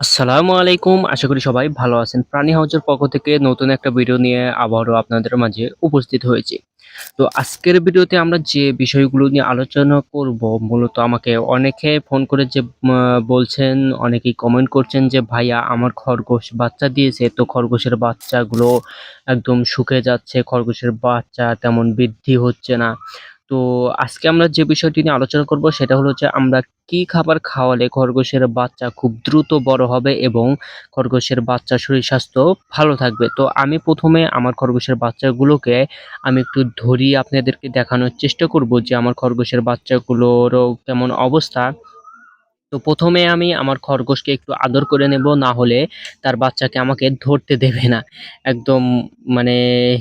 আসসালামু আলাইকুম। আশা করি সবাই ভালো আছেন। প্রাণী হাউজের পক্ষ থেকে নতুন একটা ভিডিও নিয়ে আবারও আপনাদের মাঝে উপস্থিত হয়েছি। তো আজকের ভিডিওতে আমরা যে বিষয়গুলো নিয়ে আলোচনা করব, মূলত আমাকে অনেকে ফোন করে যে বলছেন, অনেকেই কমেন্ট করছেন যে, "ভাইয়া আমার খরগোশ বাচ্চা দিয়েছে, তো খরগোশের বাচ্চাগুলো একদম শুকে যাচ্ছে, খরগোশের বাচ্চা তেমন বৃদ্ধি হচ্ছে না।" তো আজকে আমরা যে বিষয়টি নিয়ে আলোচনা করব সেটা হলো যে আমরা কি খাবার খাওয়ালে খরগোশের বাচ্চা খুব দ্রুত বড় হবে এবং খরগোশের বাচ্চা শরীর স্বাস্থ্য ভালো থাকবে। তো আমি প্রথমে আমার খরগোশের বাচ্চাগুলোকে আমি একটু ধরি আপনাদেরকে দেখানোর চেষ্টা করব যে আমার খরগোশের বাচ্চাগুলোরও কেমন অবস্থা। তো প্রথমে আমি আমার খরগোশকে একটু আদর করে নেব, না হলে তার বাচ্চাকে আমাকে ধরতে দেবে না। একদম মানে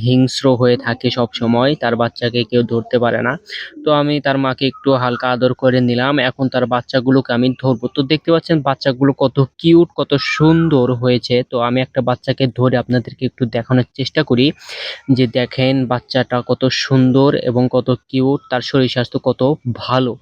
হিংস্র হয়ে থাকে সবসময়, তার বাচ্চাকে কেউ ধরতে পারে না। তো আমি তার মাকে একটু হালকা আদর করে নিলাম। এখন তার বাচ্চাগুলোকে আমি ধরবো। তো দেখতে পাচ্ছেন বাচ্চাগুলো কত কিউট, কত সুন্দর হয়েছে। তো আমি একটা বাচ্চাকে ধরে আপনাদেরকে একটু দেখানোর চেষ্টা করি যে দেখেন বাচ্চাটা কত সুন্দর এবং কত কিউট, তার শরীর স্বাস্থ্য কত ভালো।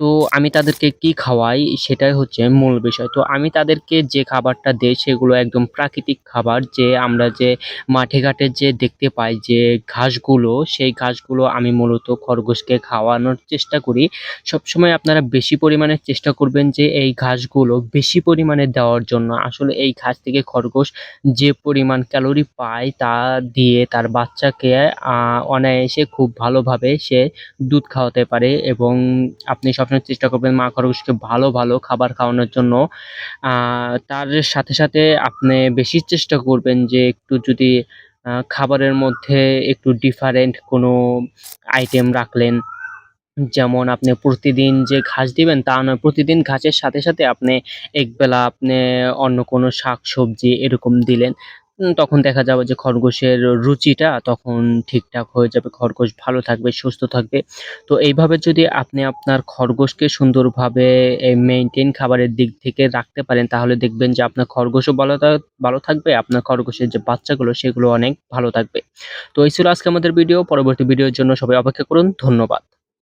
তো আমি তাদেরকে কি খাওয়াই সেটাই হচ্ছে মূল বিষয়। তো আমি তাদেরকে যে খাবারটা দেই সেগুলো একদম প্রাকৃতিক খাবার যে আমরা যে মাঠে ঘাটে যে দেখতে পাই যে ঘাসগুলো, সেই ঘাসগুলো আমি মূলত খরগোশকে খাওয়ানোর চেষ্টা করি। সবসময় আপনারা বেশি পরিমাণে চেষ্টা করবেন যে এই ঘাসগুলো বেশি পরিমাণে দেওয়ার জন্য। আসলে এই ঘাস থেকে খরগোশ যে পরিমাণ ক্যালোরি পায় তা দিয়ে তার বাচ্চাকে অনায়াসে খুব ভালোভাবে সে দুধ খাওয়াতে পারে এবং আপনি সবসময় চেষ্টা করবেন মা খরগোশকে ভালো, ভালো খাবার খাওয়ানোর জন্য। তার সাথে, সাথে আপনি বেশি চেষ্টা করবেন যে একটু যদি খাবারের মধ্যে একটু ডিফারেন্ট কোনো আইটেম রাখলেন। যেমন আপনি প্রতিদিন যে ঘাস দিবেন তা নয়, প্রতিদিন ঘাসের সাথে, সাথে আপনি একবেলা আপনি অন্য কোনো শাক সবজি এরকম দিলেন। তখন দেখা যাবে যে খরগোশের রুচিটা তখন ঠিকঠাক হয়ে যাবে। খরগোশ ভালো থাকবে, সুস্থ থাকবে। তো এইভাবে যদি আপনি আপনার খরগোশকে সুন্দরভাবে মেনটেন খাবারের দিক থেকে রাখতে পারেন, তাহলে দেখবেন যে আপনার খরগোশও ভালো ভালো থাকবে, আপনার খরগোশের যে বাচ্চাগুলো সেগুলো অনেক ভালো থাকবে। তো এই ছিল আজকে আমাদের ভিডিও। পরবর্তী ভিডিওর জন্য সবাই অপেক্ষা করুন। ধন্যবাদ।